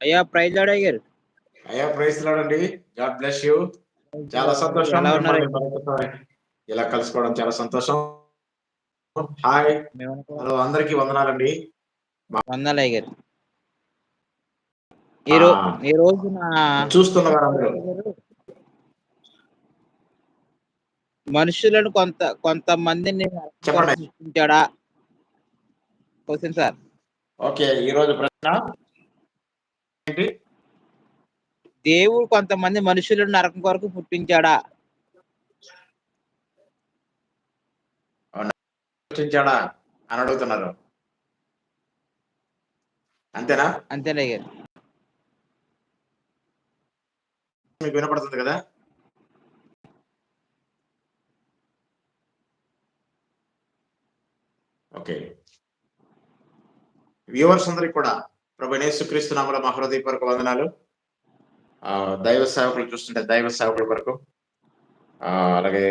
అయ్యా ప్రైజ్ అడిగారు అయ్యా ప్రైజ్ లాడండి గాడ్ బ్లెస్ యూ. చాలా సంతోషం. ఇలా కలుసుకోవడం చాలా సంతోషం. హాయ్. హలో అందరికీ వందనాలండి. వందలు అయ్యారు ఈ రోజు ఆ. ఈ రోజు నా చూస్తున్న వారందరూ మనుషులను కొంత కొంతమందిని చెప్పండి. Question sir. ఓకే ఈ రోజు ప్రశ్న. ఏంటి? దేవుడు కొంతమంది మనుషులను నరకం కొరకు పుట్టించాడా? సృష్టించాడా అని అడుగుతున్నారు. అంతేనా? అంతేనా మీకు వినపడుతుంది కదా? ఓకే. వ్యూవర్స్ అందరికి కూడా ప్రభు నామల మా కొరకు వందనాలు. ఆ, దైవ సేవకులు చూస్తుంటే దైవ సేవకుల కొరకు. ఆ, అలాగే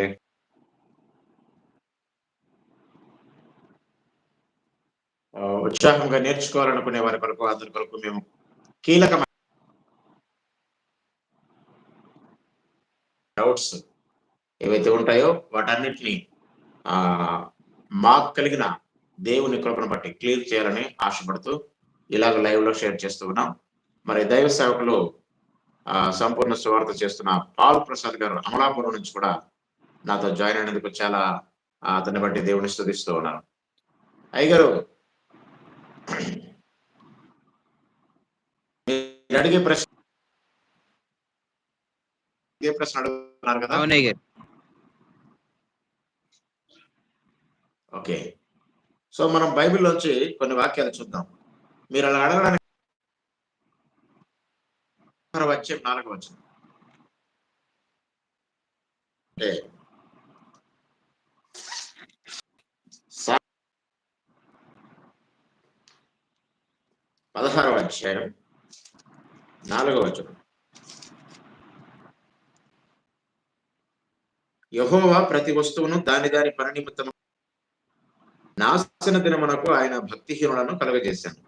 ఉత్సాహంగా నేర్చుకోవాలనుకునే వారి కొరకు అందరి కొరకు మేము కీలకమైన డౌట్స్ ఏవైతే ఉంటాయో వాటన్నిటిని ఆ మాకు కలిగిన దేవుని కృపను బట్టి క్లియర్ చేయాలని ఆశపడుతూ ఇలాగ లైవ్లో షేర్ చేస్తూ ఉన్నాం. మరి దైవ సేవకులు ఆ సంపూర్ణ సువార్త చేస్తున్న పాల్ ప్రసాద్ గారు అమలాపురం నుంచి కూడా నాతో జాయిన్ అయినందుకు చాలా అతన్ని బట్టి దేవుని స్తుతిస్తూ ఉన్నాను. అయ్యగారు మీరు అడిగే ప్రశ్న ఇదే ప్రశ్న అడుగుతున్నారు కదా? ఓకే. సో మనం బైబిల్లోంచి కొన్ని వాక్యాలు చూద్దాం. మీరు అలా అడగడానికి వచ్చే నాలుగు వచ్చిన అంటే పదహారవ అధ్యాయం నాలుగవ వచనం. యహోవా ప్రతి వస్తువును దాని దాని పని నిమిత్తము నాశన దినమునకు ఆయన భక్తిహీనులను కలుగజేశాను.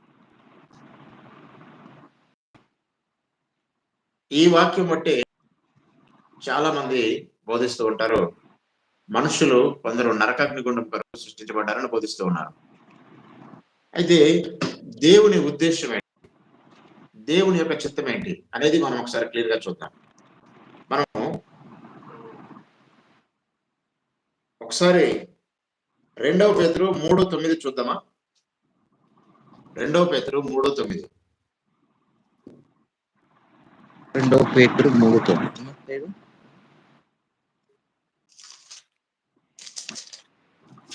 ఈ వాక్యం బట్టి చాలా మంది బోధిస్తూ ఉంటారు. మనుషులు కొందరు నరకాగ్నిగుండం కొరకు సృష్టించబడ్డారని బోధిస్తూ ఉన్నారు. అయితే దేవుని ఉద్దేశం ఏంటి? దేవుని యొక్క చిత్తం ఏంటి? అనేది మనం ఒకసారి క్లియర్గా చూద్దాం. మనం ఒకసారి రెండవ పేతురు మూడో తొమ్మిది చూద్దామా? రెండవ పేతురు మూడో తొమ్మిది. రెండో పేతురు మూడు తొమ్మిది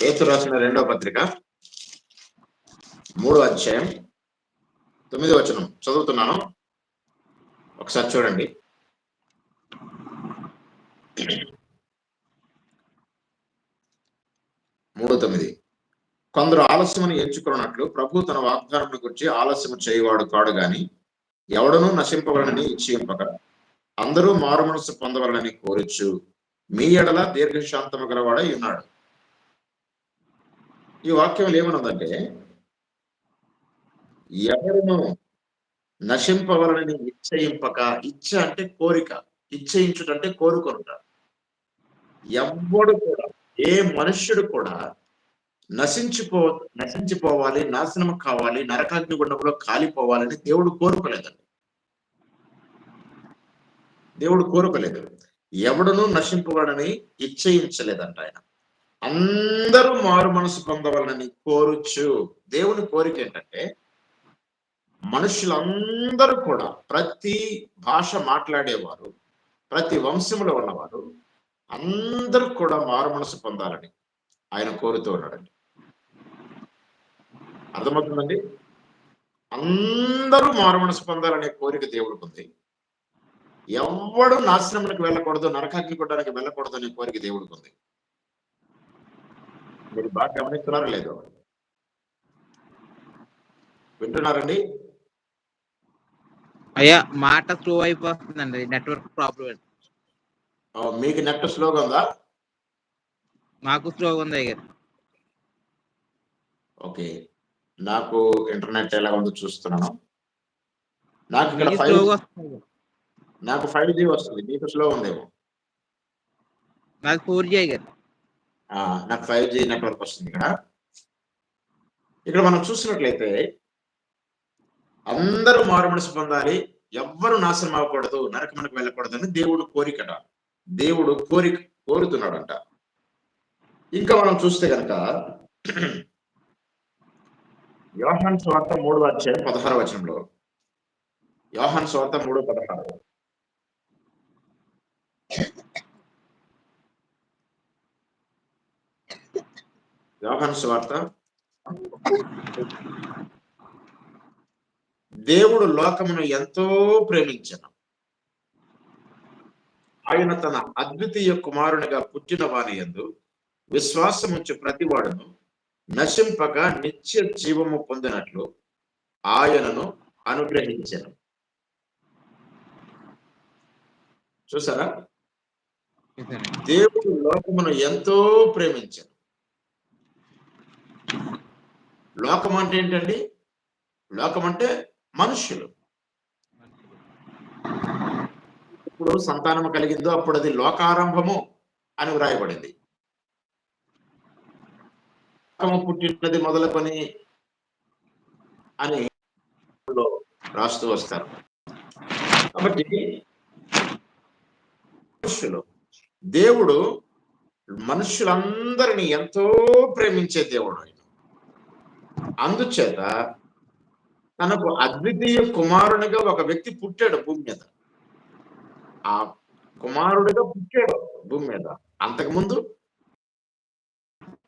పేతురు రాసిన రెండవ పత్రిక మూడో అధ్యాయం తొమ్మిదో వచనం. చదువుతున్నాను. ఒకసారి చూడండి. మూడు తొమ్మిది. కొందరు ఆలస్యమని ఎంచుకున్నట్లు ప్రభు తన వాగ్దానం గురించి ఆలస్యం చేయవాడు కాడు గాని ఎవడనూ నశింపవలనని ఇచ్చింపక అందరూ మారు మనసు పొందవలనని కోరచ్చు. మీ ఎడల దీర్ఘశాంతము గలవాడై ఉన్నాడు. ఈ వాక్యం ఏమన్నదంటే ఎవరును నశింపవలనని ఇచ్చయింపక ఇచ్చ అంటే కోరిక ఇచ్చయించుటంటే కోరుకొనుట. ఎవ్వడు కూడా ఏ మనుష్యుడు కూడా నశించిపో నశించిపోవాలి నాశనం కావాలి నరకాగ్ని గుండంలో కాలిపోవాలని దేవుడు కోరుకోలేదండి దేవుడు కోరుకోలేదు. ఎవడనూ నశింపబడని ఇచ్చయించలేదంట ఆయన. అందరూ మారు మనసు పొందవాలని కోరుచు. దేవుని కోరిక ఏంటంటే మనుషులందరూ కూడా ప్రతి భాష మాట్లాడేవారు ప్రతి వంశంలో ఉన్నవారు అందరూ కూడా మారు మనసు పొందాలని ఆయన కోరుతూ ఉన్నాడండి. అర్థమవుతుందండి? అందరూ మారు మనసు పొందాలనే కోరిక దేవుడికి ఉంది ఎవడు నాశనములకు వెళ్ళకూడదు నరకాగ్ని కొట్టడానికి వెళ్ళకూడదు అనే కోరిక దేవుడికి ఉంది మీరు బాగా గమనిస్తున్నారా లేదు? వింటున్నారండి? అయ్యా మాట స్లో అయిపోతుందండి నెట్వర్క్ ప్రాబ్లం మీకు నెట్ స్లోగా ఉందా? మాకు స్లోగా ఉంది అయ్యారు ఓకే. నాకు ఇంటర్నెట్ ఎలా ఉందో చూస్తున్నాను. నాకు ఇక్కడ ఫైవ్ నాకు ఫైవ్ జీ వస్తుంది. మీకు స్లో ఉందేమో. నాది ఫోర్ జీ నాకు ఫైవ్ జీ నెట్వర్క్ వస్తుంది ఇక్కడ. ఇక్కడ మనం చూసినట్లయితే అందరూ మారు మనసు పొందాలి. ఎవ్వరు నాశనం అవ్వకూడదు. నరకమునకు వెళ్ళకూడదు అని దేవుడు కోరికట. దేవుడు కోరిక కోరుతున్నాడంట. ఇంకా మనం చూస్తే కనుక యోహన్ స్వార్థ మూడు అధ్యాయం పదహారు వచనంలో. యోహన్ స్వార్థ మూడు పదహారు. యోహన్ స్వార్థ దేవుడు లోకమును ఎంతో ప్రేమించను. ఆయన తన అద్వితీయ కుమారునిగా పుట్టిన వాని యందు విశ్వాసముంచు ప్రతివాడును నశింపక నిత్య జీవము పొందినట్లు ఆయనను అనుగ్రహించను. చూసారా? దేవుడు లోకమును ఎంతో ప్రేమించను. లోకం అంటే ఏంటండి? లోకం అంటే మనుష్యులు. ఇప్పుడు సంతానము కలిగిందో అప్పుడు అది లోకారంభము అని వ్రాయబడింది. లోకము పుట్టినది మొదలుకొని అని రాస్తూ వస్తారు. కాబట్టి మనుషులు దేవుడు మనుషులందరినీ ఎంతో ప్రేమించే దేవుడు ఆయన. అందుచేత తనకు అద్వితీయ కుమారునిగా ఒక వ్యక్తి పుట్టాడు భూమి మీద. ఆ కుమారుడిగా పుట్టాడు భూమి మీద. అంతకుముందు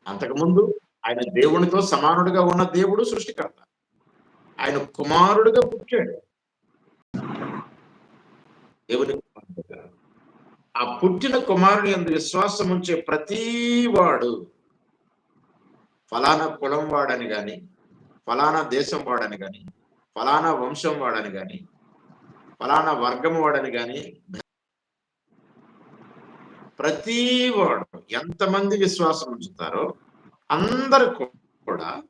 అంతకుముందు ఆయన దేవునితో సమానుడిగా ఉన్న దేవుడు సృష్టికర్త ఆయన కుమారుడిగా పుట్టాడు దేవుని కుమారుడిగా. ఆ పుట్టిన కుమారుని ఎందు విశ్వాసం ఉంచే ప్రతి వాడు ఫలానా కులం వాడని గాని ఫలానా దేశం వాడని గాని ఫలానా వంశం వాడని గాని ఫలానా వర్గం వాడని గాని ప్రతి వాడు ఎంతమంది విశ్వాసం ఉంచుతారో అందరు కూడా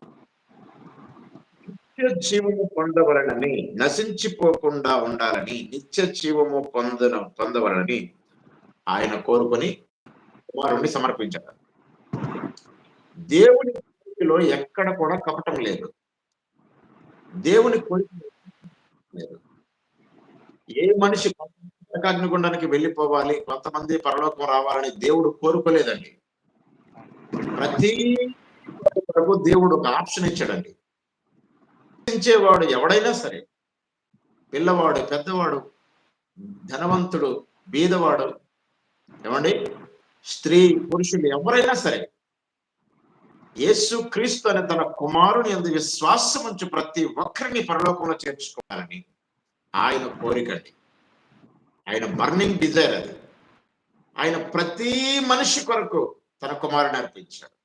నిత్య జీవము పొందవలనని నశించిపోకుండా ఉండాలని నిత్య జీవము పొందన పొందవలనని ఆయన కోరుకొని కుమారుణ్ణి సమర్పించారు. దేవుని కోరికలో ఎక్కడ కూడా కపటం లేదు. దేవుని కోరిక లేదు. ఏ మనిషి అగ్నిగుండానికి వెళ్ళిపోవాలి కొంతమంది పరలోకం రావాలని దేవుడు కోరుకోలేదండి. ప్రతి ప్రభు దేవుడు ఒక ఆప్షన్ ఇచ్చాడండి. వాడు ఎవడైనా సరే పిల్లవాడు పెద్దవాడు ధనవంతుడు బీదవాడు ఏమండి? స్త్రీ పురుషులు ఎవరైనా సరే యేసు క్రీస్తు అనే తన కుమారుని ఎందు విశ్వాసం ఉంచి ప్రతి ఒక్కరిని పరలోకంలో చేర్చుకోవాలని ఆయన కోరికండి ఆయన బర్నింగ్ డిజైర్ అది. ఆయన ప్రతి మనిషి కొరకు తన కుమారుని అర్పించాడు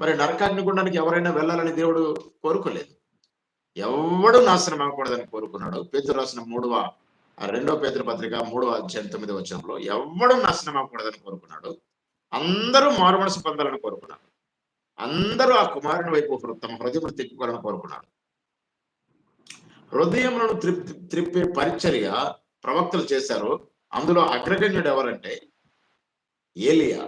మరి నరకాగ్నిగుండానికి ఎవరైనా వెళ్ళాలని దేవుడు కోరుకోలేదు. ఎవడు నాశనం అవ్వకూడదని కోరుకున్నాడు పేతురు రాసిన మూడవ రెండవ రెండో పేతురు పత్రిక మూడవ అధ్యాయం తొమ్మిది వచనంలో ఎవడు నాశనం అవ్వకూడదని కోరుకున్నాడు అందరూ మారు మనసు పొందాలని కోరుకున్నాడు అందరూ ఆ కుమారుని వైపు తమ హృదయం తిప్పుకోవాలని కోరుకున్నాడు హృదయములను త్రిప్పి త్రిప్పే పరిచర్య ప్రవక్తలు చేశారు. అందులో అగ్రగణ్యుడు ఎవరంటే ఏలియా.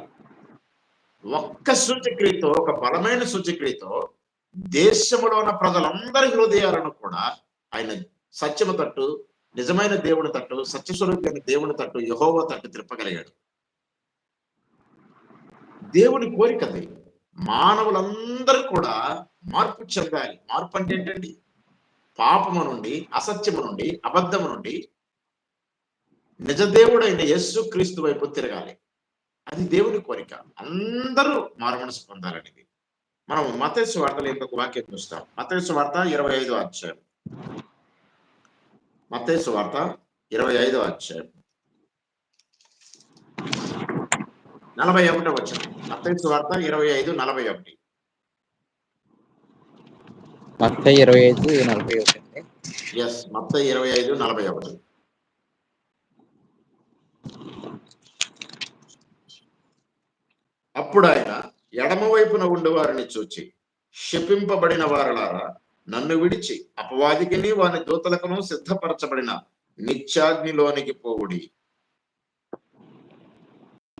ఒక్క సూచక్రియతో ఒక బలమైన సూచక్రియతో దేశంలో ఉన్న ప్రజలందరి హృదయాలను కూడా ఆయన సత్యము తట్టు నిజమైన దేవుని తట్టు సత్యస్వరూపమైన దేవుని తట్టు యహోవ తట్టు తిరపగలిగాడు దేవుని కోరికది మానవులందరూ కూడా మార్పు చెందాలి. మార్పు అంటే ఏంటండి? పాపము నుండి అసత్యము నుండి అబద్ధము నుండి నిజదేవుడైన యేసు క్రీస్తు వైపు తిరగాలి. అది దేవుని కోరిక. అందరూ మారుమనసు పొందాలనేది. మనం మతేసు వార్తలో ఇంకొక వాక్యం చూస్తాం. మతేసు వార్త ఇరవై ఐదో అధ్యాయం. మతేసు వార్త ఇరవై ఐదో అధ్యాయం. నలభై ఒకటో వచ్చిన మతేసు వార్త ఇరవై ఐదు నలభై ఒకటి. మొత్తం ఇరవై ఐదు నలభై ఒకటి ఎస్ మొత్తం ఇరవై ఐదు నలభై ఒకటి. అప్పుడు ఆయన ఎడమ వైపున చూచి శపింపబడిన వారలారా నన్ను విడిచి అపవాదికిని వాని దూతలకును సిద్ధపరచబడిన నిత్యాగ్నిలోనికి పోవుడి.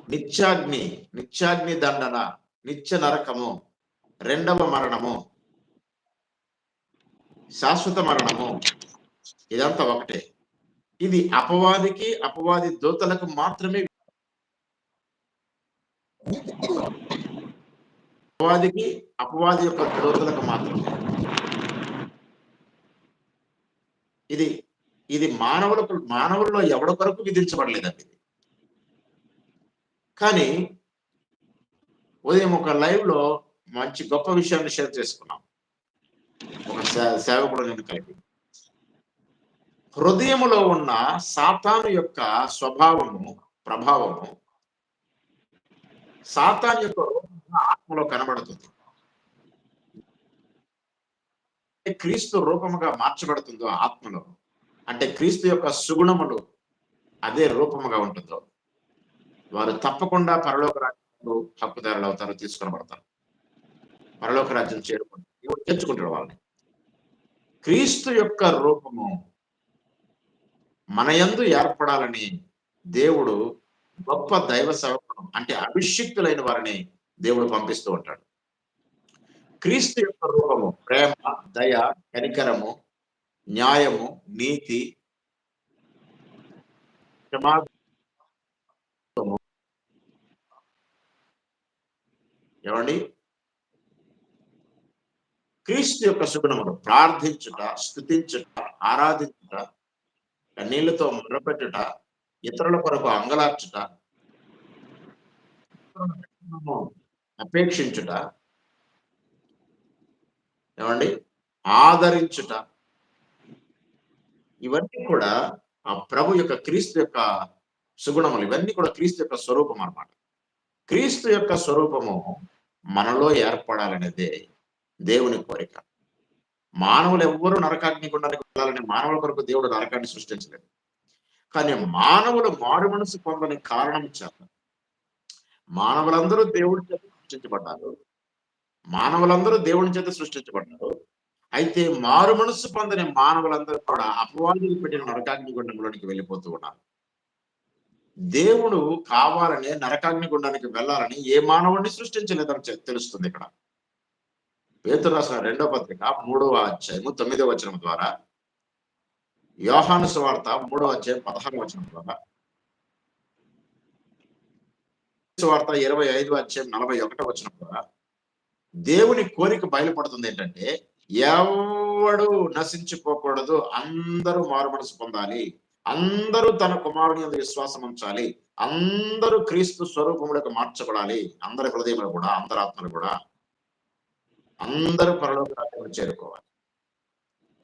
నిత్యాగ్ని నిత్యాగ్ని దండన నిత్య నరకము రెండవ మరణము శాశ్వత మరణము ఇదంతా ఒకటే. ఇది అపవాదికి అపవాది దూతలకు మాత్రమే అపవాదికి అపవాది యొక్క దూతలకు మాత్రమే. ఇది ఇది మానవులకు మానవుల్లో ఎవడ కొరకు విధించబడలేదండి ఇది. కానీ ఉదయం ఒక లైవ్లో మంచి గొప్ప విషయాన్ని షేర్ చేసుకున్నాం. ఒక సేవకుడు నేను కలిపి హృదయములో ఉన్న సాతాను యొక్క స్వభావము ప్రభావము సాతాన్ యొక్క ఆత్మలో కనబడుతుంది. క్రీస్తు రూపముగా మార్చబడుతుందో ఆత్మలో. అంటే క్రీస్తు యొక్క సుగుణములు అదే రూపముగా ఉంటుందో. వారు తప్పకుండా పరలోక రాజ్యంలో హక్కుదారులు అవుతారు తీసుకొనబడతారు. పరలోక రాజ్యం చేరుకుంటారు. దేవుడు తెచ్చుకుంటాడు వాళ్ళని. క్రీస్తు యొక్క రూపము మన యందు ఏర్పడాలని దేవుడు గొప్ప దైవ సేవ అంటే అభిషిక్తులైన వారిని దేవుడు పంపిస్తూ ఉంటాడు క్రీస్తు యొక్క రూపము ప్రేమ దయ కనికరము న్యాయము నీతి క్షమాగుణము. ఏమండి క్రీస్తు యొక్క సుగుణములు ప్రార్థించుట స్థుతించుట ఆరాధించుట కన్నీళ్ళతో మొరపెట్టుట ఇతరుల కొరకు అంగలార్చుట అపేక్షించుట. ఏమండి? ఆదరించుట. ఇవన్నీ కూడా ఆ ప్రభు యొక్క క్రీస్తు యొక్క సుగుణములు ఇవన్నీ కూడా క్రీస్తు యొక్క స్వరూపం అన్నమాట. క్రీస్తు యొక్క స్వరూపము మనలో ఏర్పడాలనేదే దేవుని కోరిక. మానవులు ఎవ్వరూ నరకాగ్ని గుండానికి వెళ్ళాలని మానవుల కొరకు దేవుడు నరకాన్ని సృష్టించలేదు. కానీ మానవులు మారు మనసు పొందని కారణం చేత మానవులందరూ దేవుడి చేత సృష్టించబడ్డారు. మానవులందరూ దేవుని చేత సృష్టించబడ్డారు. అయితే మారు మనస్సు పొందని మానవులందరూ కూడా అపవాదులు పెట్టిన నరకాగ్ని గుండంలోనికి వెళ్ళిపోతూ ఉన్నారు. దేవుడు కావాలని నరకాగ్ని గుండానికి వెళ్ళాలని ఏ మానవుడిని సృష్టించలేదని తెలుస్తుంది ఇక్కడ. పేతురు రాసిన రెండో పత్రిక మూడవ అధ్యాయము తొమ్మిదవ వచనం ద్వారా యోహాను సువార్త మూడవ అధ్యాయం పదహారు వచనం ద్వారా వార్త ఇరవై ఐదు అధ్యాయం నలభై ఒకటో వచ్చిన దేవుని కోరిక బయలుపడుతుంది ఏంటంటే ఎవడు నశించిపోకూడదు అందరూ మారు మనసు పొందాలి అందరూ తన కుమారుని మీద విశ్వాసం ఉంచాలి అందరూ క్రీస్తు స్వరూపములకు మార్చబడాలి అందరి హృదయములు కూడా అందరి ఆత్మలు కూడా అందరూ పరలోక చేరుకోవాలి.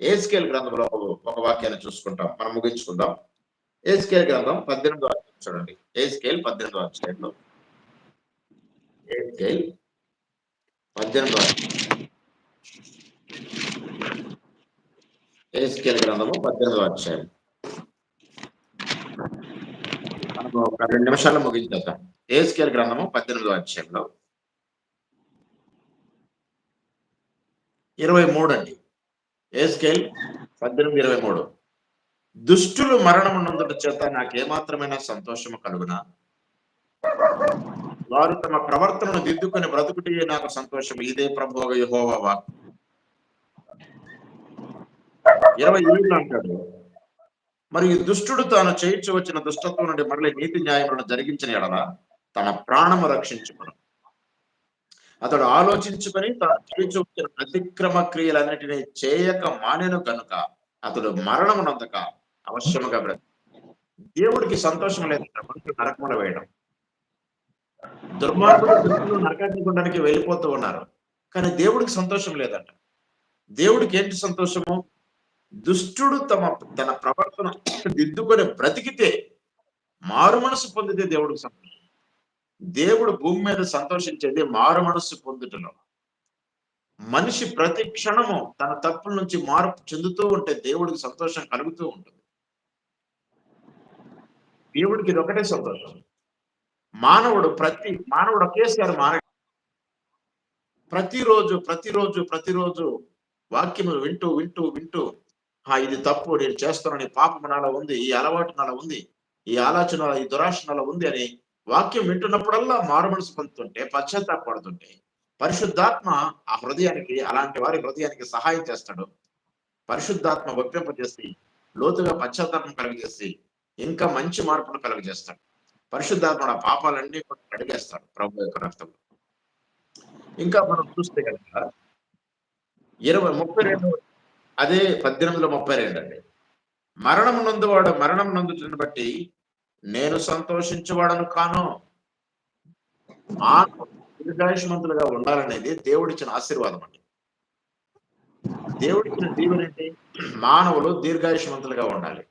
ఏస్కేల్ గ్రంథంలో ఒక వాక్యాన్ని చూసుకుంటాం మనం ముగించుకుందాం. ఏస్కేల్ గ్రంథం పద్దెనిమిదో చూడండి. ఏస్కేల్ పద్దెనిమిదో అధ్యాయంలో ఏస్కేల్ పద్దెనిమిదో ఏస్కేల్ గ్రంథము పద్దెనిమిది అధ్యాయం. మనము ఒక రెండు నిమిషాల్లో ముగించేద్దాం. ఏస్కేల్ గ్రంథము పద్దెనిమిది అధ్యాయంలో. ఇరవై మూడు అండి. ఏస్కేల్ పద్దెనిమిది ఇరవై మూడు. దుష్టులు మరణం మరణమున్నందుట చేత నాకేమాత్రమైన సంతోషము కలుగునా? వారు తమ ప్రవర్తనను దిద్దుకుని బ్రతుకుటే నాకు సంతోషం ఇదే ప్రభోగ యెహోవా ఇరవై ఏళ్ళు అంటాడు మరియు దుష్టుడు తాను చేయించు వచ్చిన దుష్టత్వం నుండి మరలి నీతి న్యాయములను జరిగించిన ఎడల తన ప్రాణము రక్షించుకును. అతడు ఆలోచించుకొని తాను చేయించు వచ్చిన అతిక్రమ క్రియలన్నిటినీ చేయక మానేను కనుక అతడు మరణమునందక అవశ్యముగా బ్రతి దేవుడికి సంతోషం లేదు మనుషులు నరకములు వేయడం. దుర్మార్గులు దుష్టులు నరకాగ్ని వెళ్ళిపోతూ ఉన్నారు. కానీ దేవుడికి సంతోషం లేదంట. దేవుడికి ఏంటి సంతోషము? దుష్టుడు తమ తన ప్రవర్తన దిద్దుకొని బ్రతికితే మారు మనసు పొందితే దేవుడికి సంతోషం. దేవుడు భూమి మీద సంతోషించేది మారు మనస్సు పొందుటలో. మనిషి ప్రతి క్షణము తన తప్పుల నుంచి మార్పు చెందుతూ ఉంటే దేవుడికి సంతోషం కలుగుతూ ఉంటుంది. దేవుడికి ఇది ఒకటే సంతోషం. మానవుడు ప్రతి మానవుడు ఒకేసారి మాన ప్రతిరోజు ప్రతిరోజు ప్రతిరోజు వాక్యము వింటూ వింటూ వింటూ ఆ ఇది తప్పు నేను చేస్తున్నాను ఈ పాపం నాలో ఉంది ఈ అలవాటు నాలో ఉంది ఈ ఆలోచన ఈ దురాశ నాలో ఉంది అని వాక్యం వింటున్నప్పుడల్లా మారు మనసు పొందుతుంటే పశ్చాత్తాపడుతుంటే పరిశుద్ధాత్మ ఆ హృదయానికి అలాంటి వారి హృదయానికి సహాయం చేస్తాడు. పరిశుద్ధాత్మ ఒప్పింపజేసి లోతుగా పశ్చాత్తాపం కలుగజేసి ఇంకా మంచి మార్పును కలుగజేస్తాడు. పరిశుద్ధాత్మ ఆ పాపాలన్నీ కూడా కడిగేస్తాడు ప్రభు యొక్క రక్తంలో. ఇంకా మనం చూస్తే కనుక ఇరవై ముప్పై రెండు అదే పద్దెనిమిదిలో ముప్పై రెండు అండి. మరణం నందువాడు మరణం నందుతుని బట్టి నేను సంతోషించేవాడను కాను. దీర్ఘాయుష్మంతులుగా ఉండాలనేది దేవుడిచ్చిన ఆశీర్వాదం అండి. దేవుడిచ్చిన దీవెన ఏంటి మానవులు దీర్ఘాయుష్మంతులుగా ఉండాలి.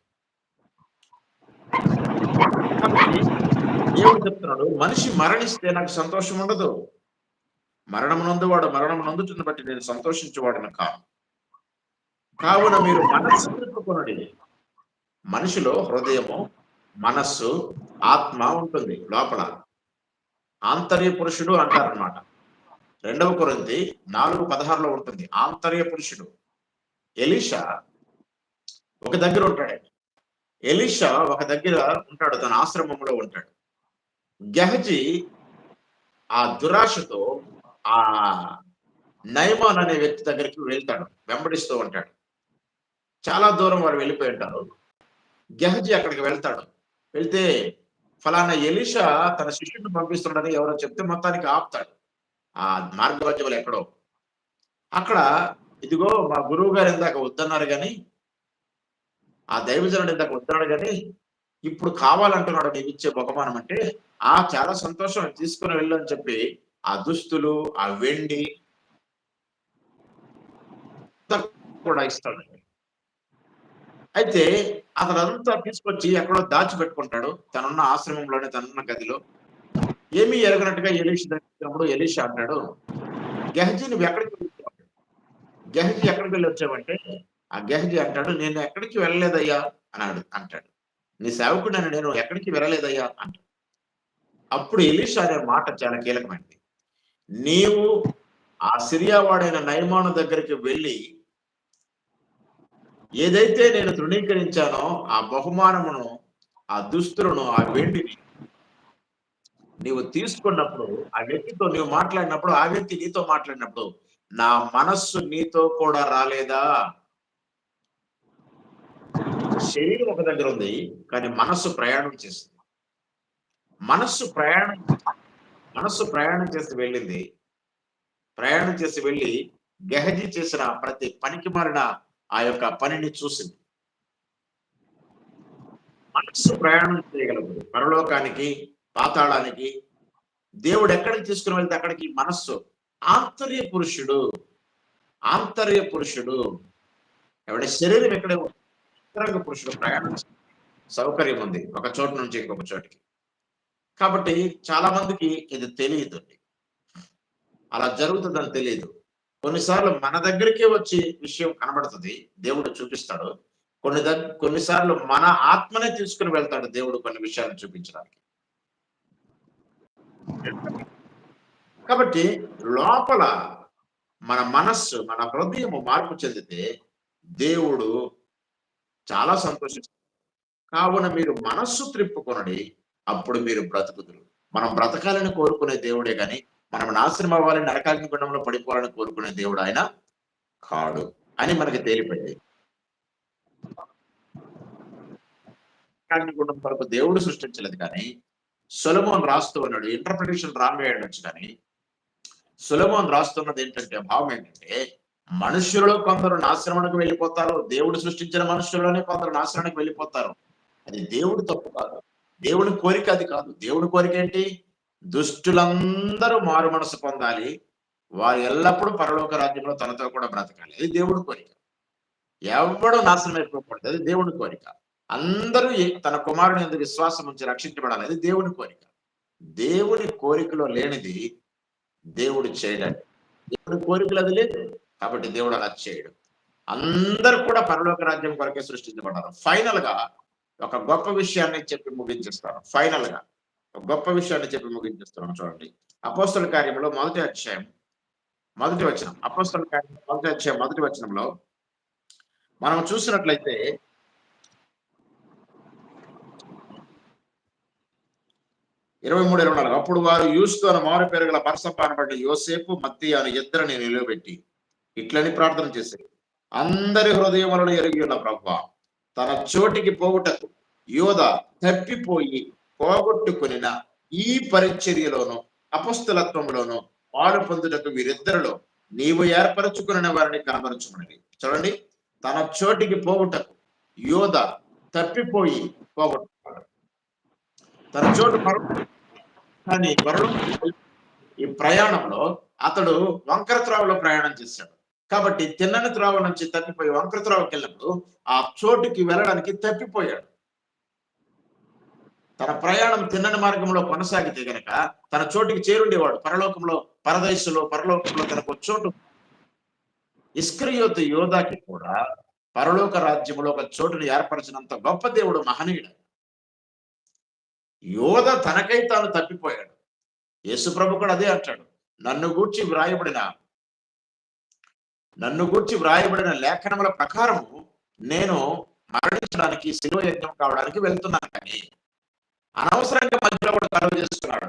దేవుడు చెప్తున్నాడు మనిషి మరణిస్తే నాకు సంతోషం ఉండదు. మరణం నందువాడు మరణం నందుతుని బట్టి నేను సంతోషించేవాడను కాను. కావున మీరు మనస్సు తిప్పుకొనడి. మనిషిలో హృదయము మనస్సు ఆత్మ ఉంటుంది లోపల. ఆంతర్య పురుషుడు అంటారనమాట రెండవ కొరింది నాలుగు పదహారులో ఉంటుంది. ఆంతర్య పురుషుడు. ఎలీషా ఒక దగ్గర ఉంటాడు. ఎలీషా ఒక దగ్గర ఉంటాడు తన ఆశ్రమంలో ఉంటాడు. గహజీ ఆ దురాశతో ఆ నయమాన్ అనే వ్యక్తి దగ్గరికి వెళ్తాడు వెంబడిస్తూ ఉంటాడు. చాలా దూరం వారు వెళ్ళిపోయి ఉంటారు. గెహజీ అక్కడికి వెళ్తాడు. వెళ్తే ఫలానా ఎలీషా తన శిష్యుడిని పంపిస్తున్నాడని ఎవరో చెప్తే మొత్తానికి ఆపుతాడు. ఆ మార్గమధ్యములు ఎక్కడో. అక్కడ ఇదిగో మా గురువు గారు ఇందాక వద్దన్నారు కానీ ఆ దైవజనుడు ఇందాక వద్దన్నాడు కానీ ఇప్పుడు కావాలంటున్నాడు నీవిచ్చే బహుమానం అంటే ఆ చాలా సంతోషం. తీసుకుని వెళ్ళు అని చెప్పి ఆ దుస్తులు ఆ వెండి కూడా ఇస్తాడు. అయితే అతనంతా తీసుకొచ్చి ఎక్కడో దాచిపెట్టుకుంటాడు. తనున్న ఆశ్రమంలోనే తనున్న గదిలో. ఏమీ ఎరగనట్టుగా ఎలీష్ దగ్గర ఎలీష్ అంటాడు గెహజీ నువ్వు ఎక్కడికి వెళ్ళి గెహజీ ఎక్కడికి వెళ్ళి వచ్చావంటే ఆ గెహజీ అంటాడు నేను ఎక్కడికి వెళ్ళలేదయ్యా అన్నాడు అంటాడు. నీ సేవకుడు నేను ఎక్కడికి వెళ్ళలేదయ్యా అంటాడు. అప్పుడు ఎలీష్ అనే మాట చాలా కీలకమైనది నీవు ఆ సిరియావాడైన నయమాను దగ్గరికి వెళ్ళి ఏదైతే నేను తృణీకరించానో ఆ బహుమానమును ఆ దుస్తులను ఆ వెండిని నీవు తీసుకున్నప్పుడు ఆ వ్యక్తితో నీవు మాట్లాడినప్పుడు ఆ వ్యక్తి నీతో మాట్లాడినప్పుడు నా మనస్సు నీతో కూడా రాలేదా? శరీరం ఒక దగ్గర ఉంది కానీ మనస్సు ప్రయాణం చేస్తుంది. మనస్సు ప్రయాణం మనస్సు ప్రయాణం చేసి వెళ్ళింది. ప్రయాణం చేసి వెళ్ళి గెహజీ చేసిన ప్రతి పనికి మారిన ఆ యొక్క పనిని చూసింది. మనస్సు ప్రయాణం చేయగలదు. పరలోకానికి పాతాళానికి దేవుడు ఎక్కడికి తీసుకుని వెళ్తే అక్కడికి? మనస్సు. ఆంతర్య పురుషుడు. ఆంతర్య పురుషుడు. ఎవడ శరీరం ఎక్కడే? అంతరంగ పురుషుడు ప్రయాణం సౌకర్యం ఉంది. ఒక చోటు నుంచి ఇంకొక చోటికి. కాబట్టి చాలా మందికి ఇది తెలియదు అలా జరుగుతుందని తెలియదు. కొన్నిసార్లు మన దగ్గరికే వచ్చి విషయం కనబడుతుంది. దేవుడు చూపిస్తాడు. కొన్ని కొన్నిసార్లు మన ఆత్మనే తీసుకుని వెళ్తాడు దేవుడు కొన్ని విషయాలు చూపించడానికి. కాబట్టి లోపల మన మనస్సు మన హృదయము మార్పు చెందితే దేవుడు చాలా సంతోషిస్తాడు. కావున మీరు మనస్సు త్రిప్పుకొనడి అప్పుడు మీరు బ్రతుకుదురు. మనం బ్రతకాలని కోరుకునే దేవుడే కానీ మనం నాశనం అవ్వాలని నరకాగ్ని గుండంలో పడిపోవాలని కోరుకునే దేవుడు ఆయన కాడు అని మనకి తేలిపోయింది నరకాగ్ని గుండం వరకు దేవుడు సృష్టించలేదు కానీ సులభం రాస్తూ ఉన్నాడు. ఇంటర్ప్రిటేషన్ రాంగ్ కానీ సులభం రాస్తున్నది ఏంటంటే భావం ఏంటంటే మనుషులలో కొందరు నాశనానికి వెళ్ళిపోతారు. దేవుడు సృష్టించిన మనుషుల్లోనే కొందరు నాశనానికి వెళ్ళిపోతారు. అది దేవుడు తప్పు కాదు. దేవుడి కోరిక అది కాదు. దేవుడి కోరిక ఏంటి? దుష్టులందరూ మారు మనసు పొందాలి. వారు ఎల్లప్పుడూ పరలోక రాజ్యంలో తనతో కూడా బ్రతకాలి. అది దేవుడి కోరిక. ఎవడు నాశనం అయిపోకూడదు. అది దేవుడి కోరిక. అందరూ తన కుమారుని ఎందుకు విశ్వాసం ఉంచి రక్షించబడాలి. అది దేవుడి కోరిక. దేవుని కోరికలో లేనిది దేవుడు చేయడానికి దేవుడి కోరికలు అది లేదు. కాబట్టి దేవుడు అలా చేయడు. అందరూ కూడా పరలోక రాజ్యం కొరకే సృష్టించబడ్డారు. ఫైనల్గా ఒక గొప్ప విషయాన్ని చెప్పి ముగించేస్తాను. ఫైనల్గా ఒక గొప్ప విషయాన్ని చెప్పి ముగించేస్తున్నాను చూడండి. అపోస్తుల కార్యంలో మొదటి అధ్యాయం మొదటి వచనం. అపోస్తుల కార్యం మొదటి అధ్యాయం మొదటి వచనంలో మనం చూసినట్లయితే ఇరవై మూడు ఇరవై నాలుగు. అప్పుడు వారు యూస్తోన మారు పెరగల పరసపానబడ్డ యోసేపు మత్తి అని ఇద్దరిని నిలబెట్టి ఇట్లని ప్రార్థన చేశారు. అందరి హృదయములను ఎరిగి ఉన్న ప్రభావం తన చోటికి పోగుటకు యోధ తప్పిపోయి పోగొట్టుకునిన ఈ పరిచర్యలోను అపస్థలత్వంలోను పాడు పొందుటకు వీరిద్దరిలో నీవు ఏర్పరచుకున్న వారిని కనబరచుకున్నది చూడండి తన చోటికి పోగుటకు యోధ తప్పిపోయి పోగొట్టుకున్నాడు. తన చోటు కానీ ఈ ప్రయాణంలో అతడు వంకర త్రావులో ప్రయాణం చేశాడు. కాబట్టి తిన్నని త్రోవ నుంచి తప్పిపోయి వంకర త్రోవకి వెళ్ళినప్పుడు ఆ చోటుకి వెళ్ళడానికి తప్పిపోయాడు. తన ప్రయాణం తిన్నని మార్గంలో కొనసాగితే గనక తన చోటుకి చేరుండేవాడు. పరలోకంలో పరదేశంలో పరలోకంలో తనకు చోటు. ఇస్క్రియోతు యోధాకి కూడా పరలోక రాజ్యములో ఒక చోటును ఏర్పరిచినంత గొప్ప దేవుడు మహనీయుడు. యోధ తనకై తాను తప్పిపోయాడు. యేసుప్రభు కూడా అదే అంటాడు. నన్ను గూర్చి వ్రాయబడిన నన్ను గూర్చి వ్రాయబడిన లేఖనముల ప్రకారము నేను మరణించడానికి శిలువ యజ్ఞం కావడానికి వెళ్తున్నాను కానీ అనవసరంగా మధ్యలో కూడా కలువ చేసుకున్నాడు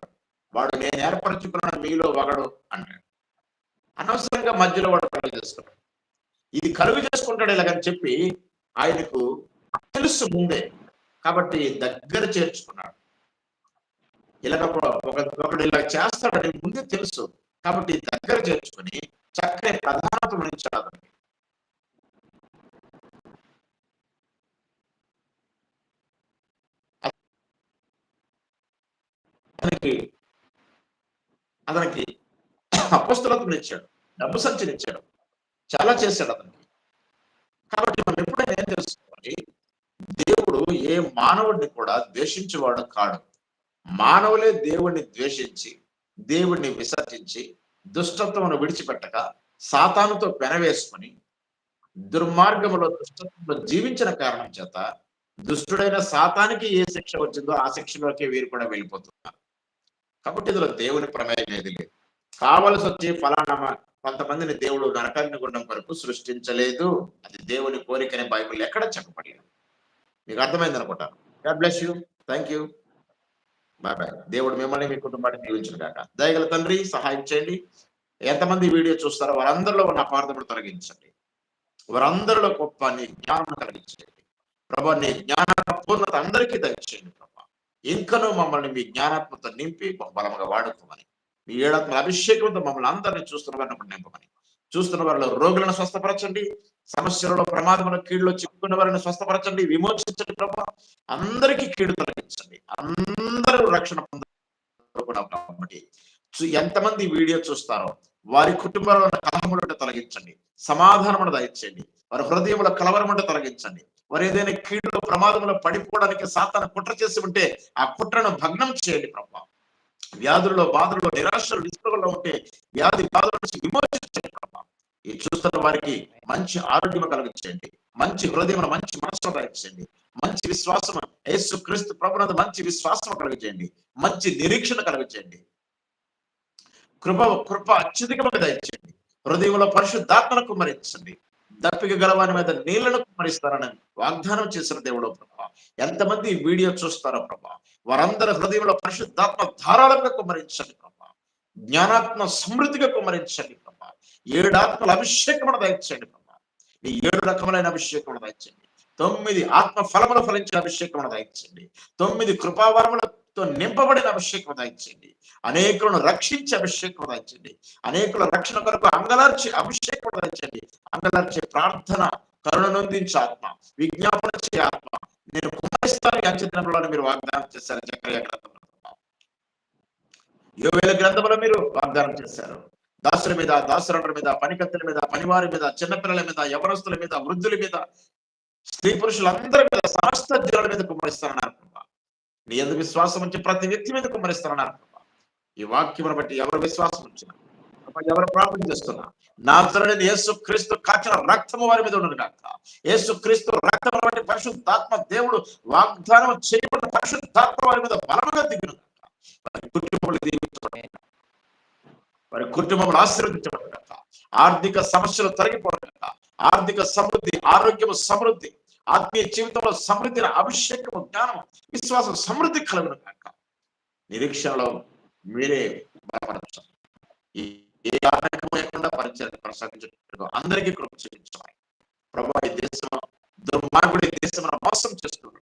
వాడు నేను ఏర్పరచుకున్న మీలో ఒకడు అంటాడు. అనవసరంగా మధ్యలో వాడు కలువ చేసుకున్నాడు ఇది కలుగు చేసుకుంటాడు ఇలాగని చెప్పి ఆయనకు తెలుసు ముందే కాబట్టి దగ్గర చేర్చుకున్నాడు. ఇలాగ ఒక ఒకడు ఇలా చేస్తాడని ముందే తెలుసు కాబట్టి దగ్గర చేర్చుకుని చక్కని ప్రధానత వహించాడు అతనికి అతనికి అతనికి ఇచ్చాడు డబ్బు సంచిని ఇచ్చాడు చాలా చేశాడు అతనికి. కాబట్టి మనం ఎప్పుడైనా ఏం తెలుసుకోవాలి? దేవుడు ఏ మానవుడిని కూడా ద్వేషించేవాడు కాడు. మానవులే దేవుణ్ణి ద్వేషించి దేవుణ్ణి విసర్జించి దుష్టత్వమును విడిచిపెట్టక సాతానుతో పెనవేసుకుని దుర్మార్గములో దుష్టత్వంలో జీవించిన కారణం చేత దుష్టుడైన సాతానికి ఏ శిక్ష వచ్చిందో ఆ శిక్షలోకి వీరు కూడా వెళ్ళిపోతున్నారు. కాబట్టి ఇందులో దేవుని ప్రమేయం ఏది లేదు. కావలసి వచ్చి ఫలానా కొంతమందిని దేవుడు నరకాన్ని గుండం కొరకు సృష్టించలేదు. అది దేవుని కోరికనే బైబిల్ ఎక్కడ చెప్పబడలేదు. మీకు అర్థమైంది అనుకుంటాను. God bless you. Thank you bye bye దేవుడు మిమ్మల్ని మీ కుటుంబాన్ని దీవించిన కాక దయగల తండ్రి సహాయం చేయండి. ఎంతమంది వీడియో చూస్తారో వారందరిలో ఉన్న అపార్థములు తొలగించండి. వారందరిలో గొప్ప నీ జ్ఞానం కలిగించండి. ప్రభా నీ జ్ఞాన పూర్ణత అందరికీ దయచేయండి ప్రభా. ఇంకనూ మమ్మల్ని మీ జ్ఞానాత్మతో నింపి బలముగా వాడుకోమని. మీ ఏడాత్మ అభిషేకంతో మమ్మల్ని అందరినీ చూస్తున్న వారిని నింపమని. చూస్తున్న వారిలో రోగులను స్వస్థపరచండి. సమస్యలలో ప్రమాదంలో కీడులో చిక్కుకున్న వారిని స్వస్థపరచండి విమోచించండి ప్రభా. అందరికీ కీడు తొలగించండి. అందరూ రక్షణ పొందారు కాబట్టి. ఎంతమంది వీడియో చూస్తారో వారి కుటుంబంలో ఉన్న కలహములను తొలగించండి. సమాధానమును దయచేయండి. వారి హృదయంలో కలవరమును తొలగించండి. వారు ఏదైనా కీడులో ప్రమాదంలో పడిపోవడానికి సాతాను కుట్ర చేసి ఉంటే ఆ కుట్రను భగ్నం చేయండి ప్రభా. వ్యాధుల్లో బాధల్లో నిరాశలు నిస్పృహలో ఉంటే వ్యాధి బాధల నుంచి విమోచించండి ప్రభా. ఈ చూస్తున్న వారికి మంచి ఆరోగ్యం కలిగించండి. మంచి హృదయం మంచి మనసు కలిగించండి. మంచి విశ్వాసం యేసు క్రీస్తు ప్రభునందు మంచి విశ్వాసం కలిగించండి. మంచి నిరీక్షణ కలిగించండి. కృప కృప అత్యధికమైన దయచేయండి హృదయంలో పరిశుద్ధాత్మను కుమరించండి దప్పిక గలవాని మీద నీళ్ళను కుమరిస్తారని వాగ్దానం చేసిన దేవుడు ప్రభా. ఎంతమంది వీడియో చూస్తారో ప్రభా. వారందరి హృదయంలో పరిశుద్ధాత్మ ధారాళంగా కుమరించండి ప్రభా. జ్ఞానాత్మ సమృద్ధిగా కుమరించండి ప్రభా. ఏడాత్మల అభిషేకమును దయచేయండి ప్రభా. ఈ ఏడు రకములైన అభిషేకమును దయచేయండి. తొమ్మిది ఆత్మ ఫలములు ఫలించిన అభిషేకమును దయచేయండి. తొమ్మిది కృపావరములతో నింపబడిన అభిషేకం దయచేయండి. అనేకులను రక్షించే అభిషేకం దయచండి అనేకుల రక్షణ కొరకు అంగలార్చి అభిషేకం దయచండి అంగలార్చే ప్రార్థన కరుణనొందించే ఆత్మ విజ్ఞాపన చే ఆత్మ నేను కుమరిస్తాను అంచనంలో మీరు వాగ్దానం చేశారు. చక్రయ గ్రంథంలో యోవేల గ్రంథంలో మీరు వాగ్దానం చేశారు. దాసుల మీద దాసుల మీద పనికత్తుల మీద పనివారి మీద చిన్నపిల్లల మీద యవనస్తుల మీద వృద్ధుల మీద స్త్రీ పురుషులందరి మీద సమస్త జనుల మీద కుమ్మరిస్తానన్నారు ప్రభా. నీ ఎందుకు విశ్వాసం ఉంచి ప్రతి వ్యక్తి మీద కుమ్మరిస్తానన్నారు ప్రభా. ఈ వాక్యమును బట్టి ఎవరు విశ్వాసం ఉంచిన ఎవరు ప్రార్థన చేస్తున్నా నా తరుణి యేసు క్రీస్తు కాచిన రక్తము వారి మీద ఉండదు కాక యేసు క్రీస్తు రక్తం బట్టి పరిశుద్ధాత్మ దేవుడు వాగ్దానం చేయబడిన పరిశుద్ధాత్మ వారి మీద బలముగా దిగును కుటుంబంలో దీవించడం వారి కుటుంబములు ఆశీర్వదించబడట ఆర్థిక సమస్యలు తొలగిపోవడం ఆర్థిక సమృద్ధి ఆరోగ్యము సమృద్ధి ఆత్మీయ జీవితంలో సమృద్ధి అభిషేకము జ్ఞానం విశ్వాసం సమృద్ధి కలుగును కాక నిరీక్షణలో మీరే బలపరచాలి ఏ ఆటంకం లేకుండా పరిచయం కొనసాగించడం అందరికీ కృప చూపించాలి ప్రభా ఈ దేశం దుర్మార్గుడు ఈ దేశంలో మోసం చేస్తున్నాడు.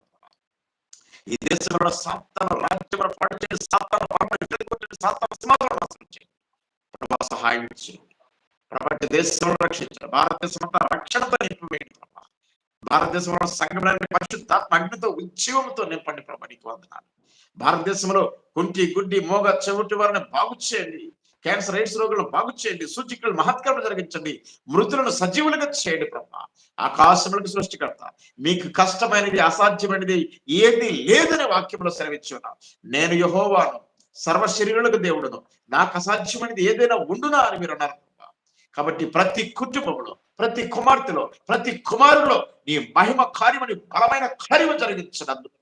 ఈ దేశంలో సాతాన రాజ్యంలో పడిచే సాతాన పరమ సాతాన సమాధానం మోసం చేయండి. ప్రభా సహాయం ఇచ్చింది ప్రపంచ దేశంలో రక్షించారు భారతదేశం అంతా రక్షణతో నింపివేయండి ప్రభా. భారతదేశంలో సంఘంలోని పరిశుద్ధాత్మ అగ్నితో ఉద్యమంతో నింపండి ప్రభా నీకు వందనాలు. భారతదేశంలో కుంటి గుడ్డి మోగ చెవిటి వారిని బాగు చేయండి. క్యాన్సర్ ఎయిడ్స్ రోగులను బాగు చేయండి. సూచికలు మహత్కరణ జరిగించండి. మృతులను సజీవులుగా చేయండి ప్రభా. ఆకాశములకు సృష్టికర్త. మీకు కష్టమైనది అసాధ్యమైనది ఏది లేదని వాక్యంలో సెలవిచ్చి ఉన్నాం. నేను యహోవాను సర్వ శరీరులకు దేవుడును. నాకు అసాధ్యమైనది ఏదైనా ఉండునా అని మీరు అన్నారు. కాబట్టి ప్రతి కుటుంబంలో ప్రతి కుమార్తెలో ప్రతి కుమారులో నీ మహిమ కార్యమని బలమైన కార్యము జరిగించినందుకు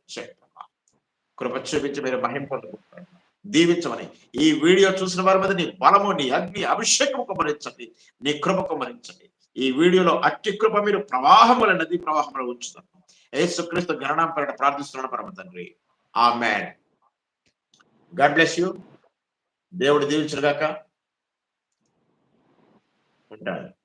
కృప చూపించి మీరు మహిమ పొందుకుంటారు. దీవించమని ఈ వీడియో చూసిన వారి మీద నీ బలము నీ అగ్ని అభిషేకం కుమరించండి నీ కృప కుమరించండి ఈ వీడియోలో అట్టి కృప మీరు ప్రవాహముల నది ప్రవాహంలో ఉంచుతాను యేసుక్రీస్తు గణనాం పరట ప్రార్థిస్తున్నాను పరమ తండ్రి. ఆ మ్యాన్ గాడ్ బ్లెస్ యూ దేవుడు దీవించను గాక ఉంటాను.